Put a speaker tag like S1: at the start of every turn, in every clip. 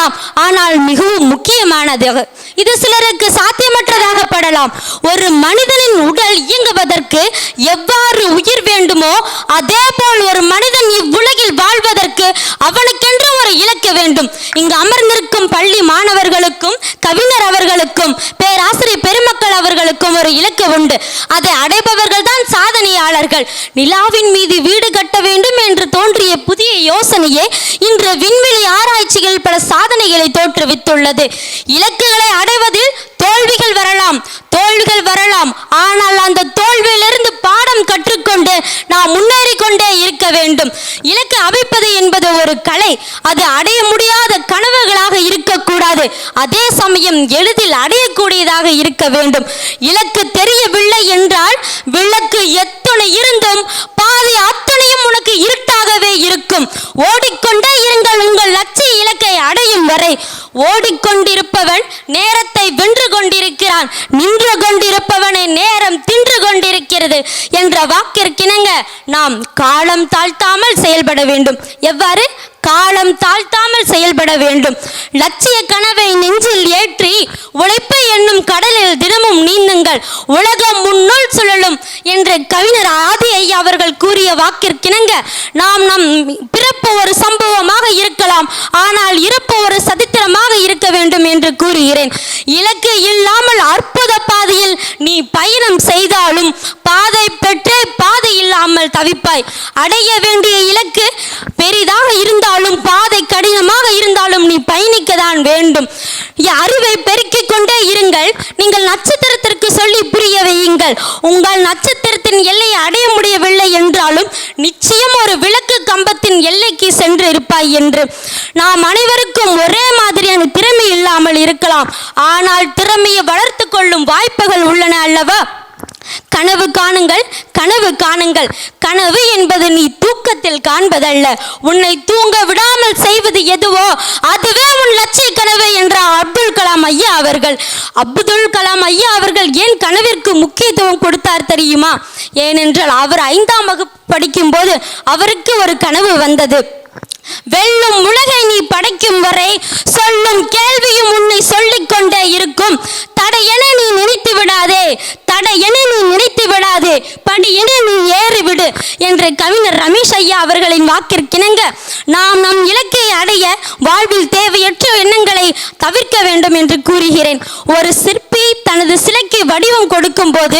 S1: இருக்கலாம். ஆனால் மிகவும் முக்கியமானது இது சிலருக்கு சாத்தியமற்றதாக படலாம் ஒரு மனிதனின் உடல் இயங்குவதற்கு எவ்வாறு உயிர் வேண்டுமோ அதே போல் ஒரு மனிதன் இவ்வுலகில் வாழ்வதற்கு அவனுக்கென்று ஒரு இழக்க வேண்டும். இங்கு அமர்ந்திருக்கும் பள்ளி மாணவர்களுக்கும் கவிஞர் அவர்களுக்கும் பெருமக்கள் ஒரு இலக்கு உண்டு. அதை அடைபவர்கள் தான் சாதனையாளர்கள். நிலாவின் மீது வீடு கட்ட வேண்டும் என்று தோன்றிய புதிய யோசனையே இன்று விண்வெளி ஆராய்ச்சிகள் பல சாதனைகளை தோற்றுவித்துள்ளது. இலக்குகளை அடைவதில் தோல்விகள் வரலாம். தோல்விகள் வரலாம். ஆனால் அந்த தோல்வியிலிருந்து பாடம் கற்றுக்கொண்டு நாம் முன்னேறி கொண்டே இருக்க வேண்டும். இலக்கு அமைப்பது என்பது ஒரு கலை. அது அடைய முடியாத கனவுகளாக இருக்கக்கூடாது. அதே சமயம் எளிதில் அடையக்கூடியதாக இருக்க வேண்டும். இலக்கு தெரியவில்லை என்றால் விளக்கு எத்தனை இருந்தும் பாதி அத்தனையும் உனக்கு இருட்டாகவே இருக்கும். ஓடிக்கொண்டு ஓடிக்கொண்டிருப்பவன் நேரத்தை வென்று கொண்டிருக்கிறான். நின்று கொண்டிருப்பவனை நேரம் தின்று கொண்டிருக்கிறது என்ற வாக்கிற்கிணங்க நாம் காலம் தாழ்த்தாமல் செயல்பட வேண்டும். எவ்வாறு? காலம் தாழ்த்தாமல் செயல்பட வேண்டும். லட்சிய கனவை நெஞ்சில் ஏற்றி உழைப்பு என்னும் கடலில் தினமும் நீந்துங்கள் உலகம் முன்னுள் சுழலும் என்று கவிஞர் ஆதி ஐயா அவர்கள் கூறிய வாக்கிற்கிணங்க. நாம் நம் பிறப்பு ஒரு சம்பவமாக இருக்கலாம். ஆனால் இறப்பு ஒரு சதித்திரமாக இருக்க வேண்டும் என்று கூறுகிறேன். இலக்கு இல்லாமல் அற்புத பாதையில் நீ பயணம் செய்தாலும் பாதை பெற்று பாதை இல்லாமல் தவிப்பாய். அடைய வேண்டிய இலக்கு பெரிதாக இரு பாதை கடினமாக இருந்தாலும் நீ பயணிக்க தான் வேண்டும் அறிவை பெருக்கிக் கொண்டே இருங்கள். நீங்கள் நட்சத்திரத்திற்கு சொல்லி புரிய வையுங்கள். உங்கள் நட்சத்திரத்தின் எல்லையை அடைய முடியவில்லை என்றாலும் நிச்சயம் ஒரு விளக்கு கம்பத்தின் எல்லைக்கு சென்று இருப்பாய் என்று. நாம் அனைவருக்கும் ஒரே மாதிரியான திறமை இல்லாமல் இருக்கலாம். ஆனால் திறமையை வளர்த்து கொள்ளும் வாய்ப்புகள் உள்ளன அல்லவா? கனவு காணுங்கள் கனவு காணுங்கள். கனவு என்பது நீ தூக்கத்தில் காண்பதல்ல. உன்னை தூங்க விடாமல் செய்வது எதுவோ அதுவே உன் லட்சிய கனவு என்றார் அப்துல் கலாம் ஐயா அவர்கள். அப்துல் கலாம் ஐயா அவர்கள் ஏன் கனவிற்கு முக்கியத்துவம் கொடுத்தார் தெரியுமா? ஏனென்றால் அவர் ஐந்தாம் வகுப்பு படிக்கும்போது அவருக்கு ஒரு கனவு வந்தது. வெல்லும் உலகை நீ படைக்கும் வரை சொல்லும் கேள்வியும் உன்னை சொல்லிக்கொண்டே இருக்கும். என்று கவிஞர் ரமேஷ் ஐயா அவர்களின் வாக்கிற்கிணங்க நாம் நம் இலக்கை அடைய வாழ்வில் தேவையற்ற தவிர்க்க வேண்டும் என்று கூறுகிறேன். ஒரு சிற்பி தனது சிலைக்கு வடிவம் கொடுக்கும் போது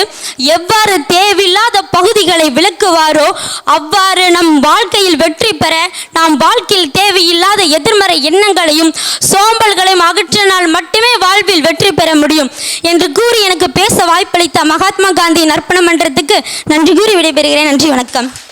S1: எவ்வாறு தேவையில்லாத பகுதிகளை விளக்குவாரோ அவ்வாறு நம் வாழ்க்கையில் வெற்றி பெற நாம் வாழ்க்கையில் தேவையில்லாத எதிர்மறை எண்ணங்களையும் சோம்பல்களையும் அகற்றினால் மட்டுமே வாழ்வில் வெற்றி பெற முடியும் என்று கூறி எனக்கு பேச வாய்ப்பளித்த மகாத்மா காந்தியின் அர்ப்பண மன்றத்துக்கு நன்றி கூறி விடைபெறுகிறேன். நன்றி வணக்கம்.